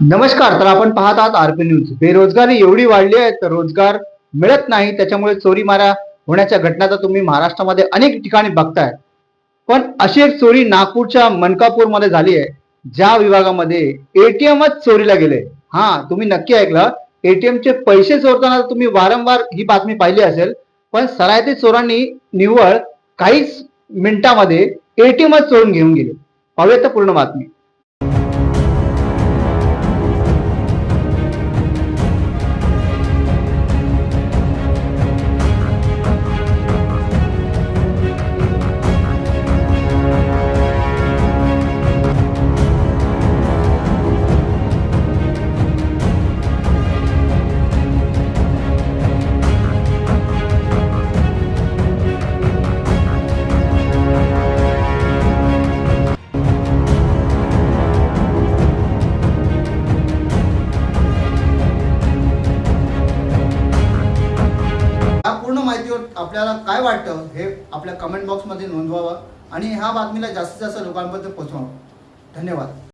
नमस्कार तर आपण पाहत आहात आरपी न्यूज. बेरोजगारी एवढी वाढली आहे तर रोजगार मिळत नाही त्याच्यामुळे चोरी मारा होण्याच्या घटना तर तुम्ही महाराष्ट्रामध्ये अनेक ठिकाणी बघताय. पण अशी एक चोरी नागपूरच्या मनकापूरमध्ये झाली आहे ज्या विभागामध्ये एटीएमच चोरीला गेले. हा तुम्ही नक्की ऐकलं. एटीएमचे चे पैसे चोरताना तुम्ही वारंवार ही बातमी पाहिली असेल पण सरायती चोरांनी निव्वळ काहीच मिनिटांमध्ये एटीएमच चोरून घेऊन गेले. पाहूयात तर पूर्ण बातमी. माहितीवर आपल्याला काय वाटतं हे आपल्या कमेंट बॉक्समध्ये नोंदवावं आणि ह्या बातमीला जास्तीत जास्त लोकांपर्यंत पोहोचवावं. धन्यवाद.